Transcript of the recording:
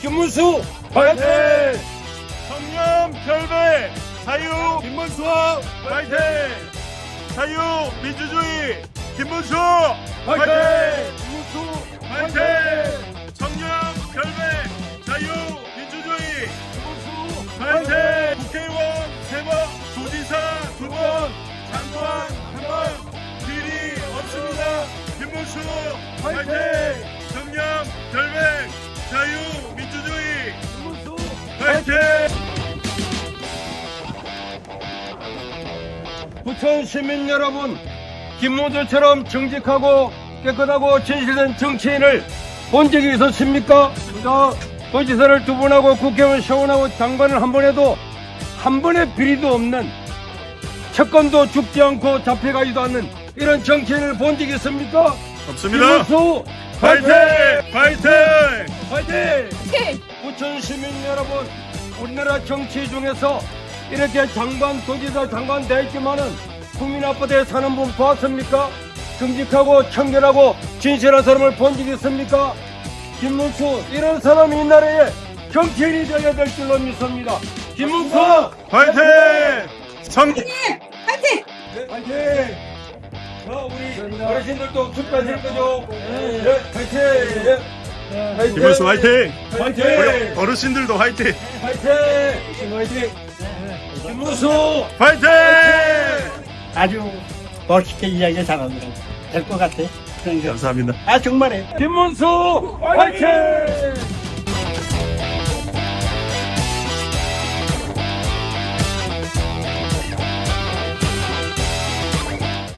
김문수 화이팅! 청렴 결배 자유 김문수 화이팅! 자유 민주주의 김문수 화이팅! 김문수 화이팅! 청렴 결배 자유 민주주의 김문수 화이팅 부천 시민 여러분, 김모두처럼 정직하고 깨끗하고 진실된 정치인을 본 적이 있었습니까? 자, 도지사를 두번 하고 국회의원 세원하고 장관을 한 번 해도 한 번의 비리도 없는 채권도 죽지 않고 잡혀가지도 않는 이런 정치인을 본 적이 있습니까? 없습니다. 김문수 파이팅! 파이팅! 화이팅! 부천 시민 여러분, 우리나라 정치 중에서 이렇게 장관, 도지사 장관 되었지만은 국민 앞에 사는 분 봤습니까? 정직하고 청결하고 진실한 사람을 본 적이 있습니까? 김문수, 이런 사람이 이 나라에 정치인이 되어야 될 줄로 믿습니다. 김문수! 파이팅! 청 파이팅! 화이팅! 자, 우리 어르신들도 축하하실 거죠? 네, 화이팅! 김문수 화이팅! 화이팅! 우리 어르신들도 화이팅! 화이팅! 화이팅! 김무수! 화이팅! 아주 멋있게 이야기 잘하더라고. 될것 같아. 그러니까. 감사합니다. 아, 정말에. 김문수! 화이팅!